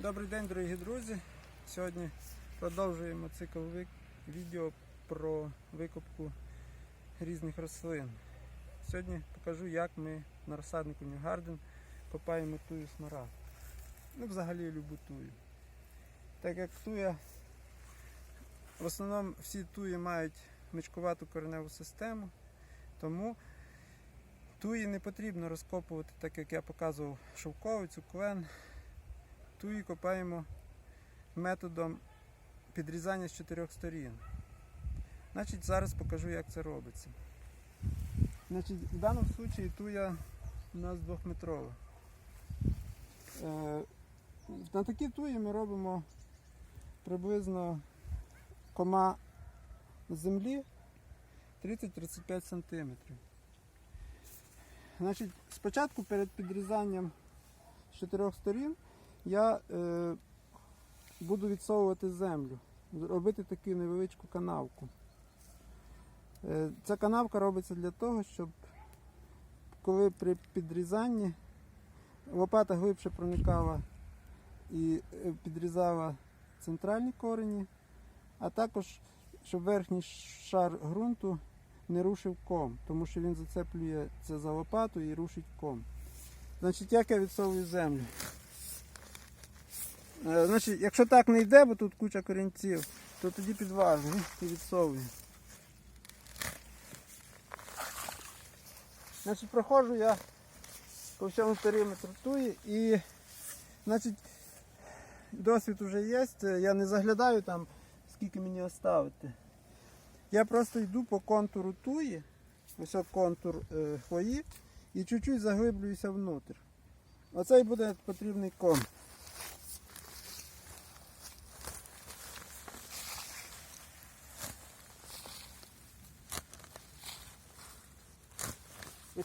Добрий день, дорогі друзі. Сьогодні продовжуємо цикл відео про викопку різних рослин. Сьогодні покажу, як ми на розсаднику Garden копаємо тую смарагд. Ну, взагалі любу тую. Так як туя, в основному всі туї мають мичкувату кореневу систему, тому туї не потрібно розкопувати, так як я показував шовковицю, клен. Туї копаємо методом підрізання з чотирьох сторін. Значить, зараз покажу, як це робиться. Значить, в даному випадку туя у нас двохметрова. Е, на такі туї ми робимо приблизно кома землі 30-35 см. Значить, спочатку перед підрізанням з чотирьох сторін я е, буду відсовувати землю, робити таку невеличку канавку. Е, ця канавка робиться для того, щоб коли при підрізанні лопата глибше проникала і е, підрізала центральні корені, а також щоб верхній шар ґрунту не рушив ком, тому що він зацеплює це за лопату і рушить ком. Значить, як я відсовую землю? Е, Значить, якщо так не йде, бо тут куча корінців, то тоді підважу і відсовую. Значить, проходжу я по всьому периметру туї і значить, досвід вже є, я не заглядаю там, скільки мені оставити. Я просто йду по контуру туї, ось контур е, хвої, і чуть-чуть заглиблююся внутрь. Оцей буде потрібний кон.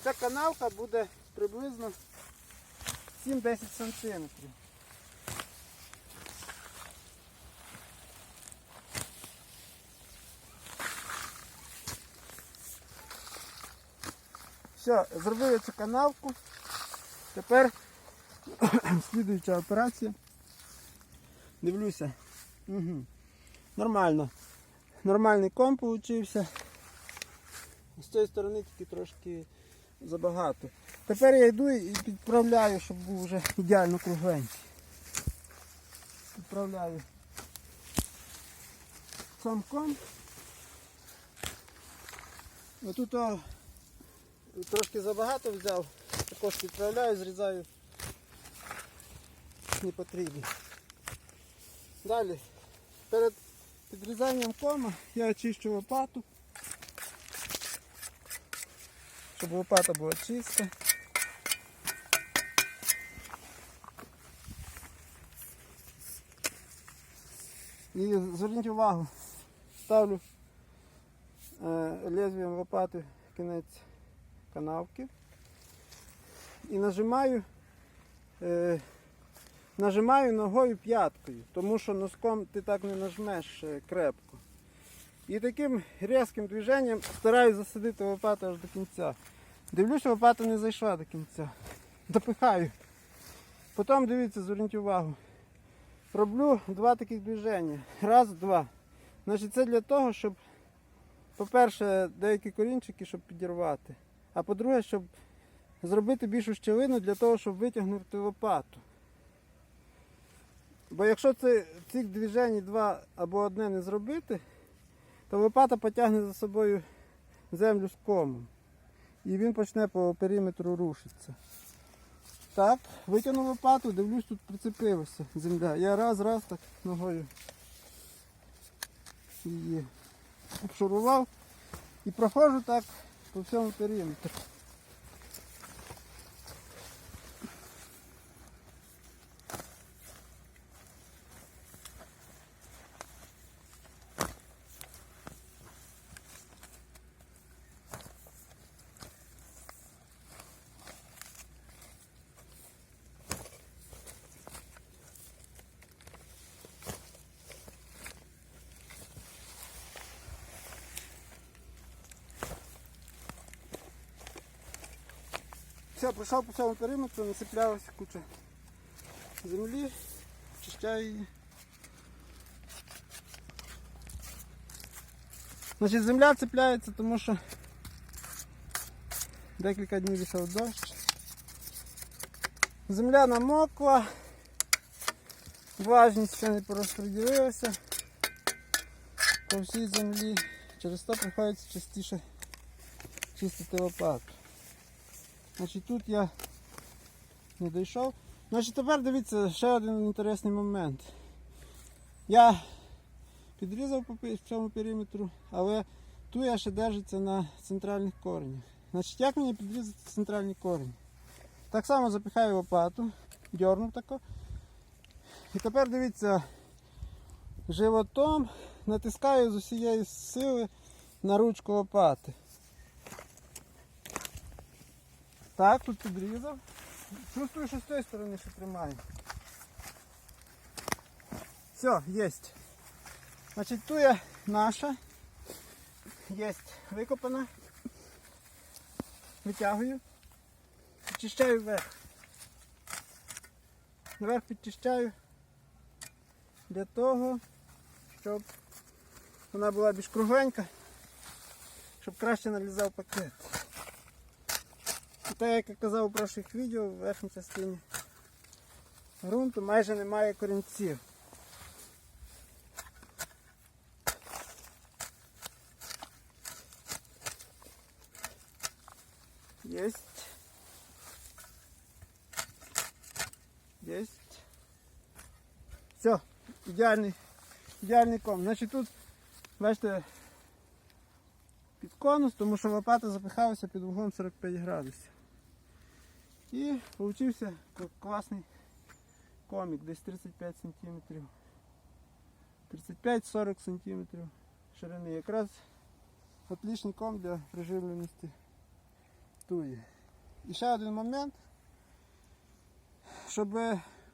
І ця канавка буде приблизно 7-10 сантиметрів. Все, зробив цю канавку. Тепер слідуюча операція. Дивлюся. Угу. Нормально. Нормальний ком получився. З цієї сторони тільки трошки забагато. Тепер я йду і підправляю, щоб був вже ідеально кругленький. Підправляю сам ком. Отут трошки забагато взяв, також підправляю, зрізаю не потрібно. Далі, перед підрізанням кома я очищу лопату. Щоб лопата була чиста. І зверніть увагу, ставлю е, лезвієм лопати кінець канавки і нажимаю, е, нажимаю ногою п'яткою, тому що носком ти так не нажмеш е, крепко. І таким різким движенням стараюсь засадити лопату аж до кінця. Дивлюся, лопата не зайшла до кінця. Допихаю. Потім дивіться, зверніть увагу. Роблю два таких движення. Раз, два. Значить, це для того, щоб, по-перше, деякі корінчики, щоб підірвати. А по-друге, щоб зробити більшу щілину для того, щоб витягнути лопату. Бо якщо це, цих движень два або одне не зробити, то лопата потягне за собою землю з комом. І він почне по периметру рушитися. Так, витягнув лопату, дивлюсь, тут прицепилася земля. Я раз, раз так ногою її обшурував і проходжу так по всьому периметру. Все, пройшов по цьому периметру, насиплялася куча землі. Чищаю її. Значить, земля цепляється, тому що декілька днів йшов дощ. Земля намокла, влажність ще не порозподілилася по всій землі. Через то приходиться частіше чистити лопату. Значить, тут я не дійшов. Значить, тепер дивіться ще один інтересний момент. Я підрізав по цьому периметру, але туя ще держиться на центральних коренях. Значить, як мені підрізати центральні корені? Так само запихаю лопату, дьорнув тако. І тепер дивіться, животом натискаю з усієї сили на ручку лопати. Так, тут підрізав. Чувствую, що з цієї сторони ще тримаю. Все, єсть. Значить, туя наша. Єсть викопана. Витягую. Підчищаю вверх. Вверх підчищаю для того, щоб вона була більш кругленька, щоб краще налізав пакет. І так як я казав у прошлих відео, в верхній частині ґрунту майже немає корінців. Есть. Есть. Все, ідеальний, ідеальний ком. Значить тут, бачите, конус, тому що лопата запихалася під углом 45 градусів. І получився класний комік, десь 35 см. 35-40 см ширини. Якраз отличний ком для приживленості туї. І ще один момент, щоб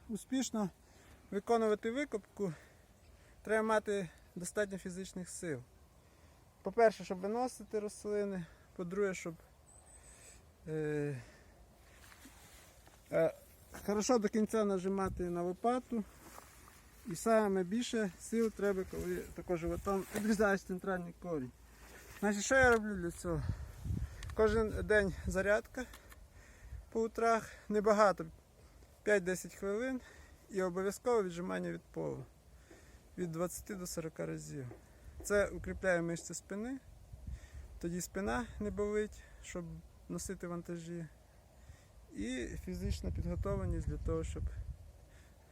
успішно виконувати викопку, треба мати достатньо фізичних сил. По-перше, щоб виносити рослини, по-друге, щоб е, е, хорошо до кінця нажимати на лопату. І саме більше сил треба, коли також животом відрізаєш центральний корінь. Значить, що я роблю для цього? Кожен день зарядка по утрах, небагато, 5-10 хвилин і обов'язково віджимання від полу від 20 до 40 разів. Це укріпляє мишці спини, тоді спина не болить, щоб носити вантажі. І фізична підготовленість для того, щоб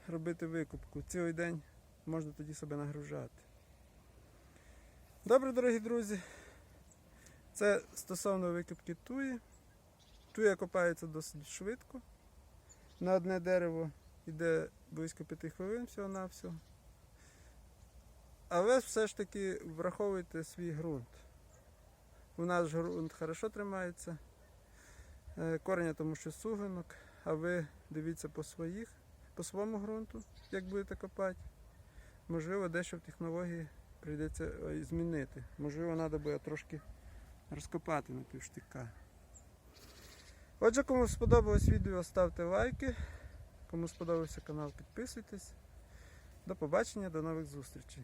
робити викупку. Цілий день можна тоді себе нагружати. Добре, дорогі друзі. Це стосовно википки туї. Туя копається досить швидко. На одне дерево йде близько 5 хвилин всього-навсього. Але все ж таки враховуйте свій ґрунт. У нас ґрунт хорошо тримається. Е, Кореня тому що сугинок, а ви дивіться по своїх, по своєму ґрунту, як будете копати. Можливо, дещо в технології прийдеться е, змінити. Можливо, треба буде трошки розкопати на півштика. Отже, кому сподобалось відео, ставте лайки. Кому сподобався канал, підписуйтесь. До побачення, до нових зустрічей.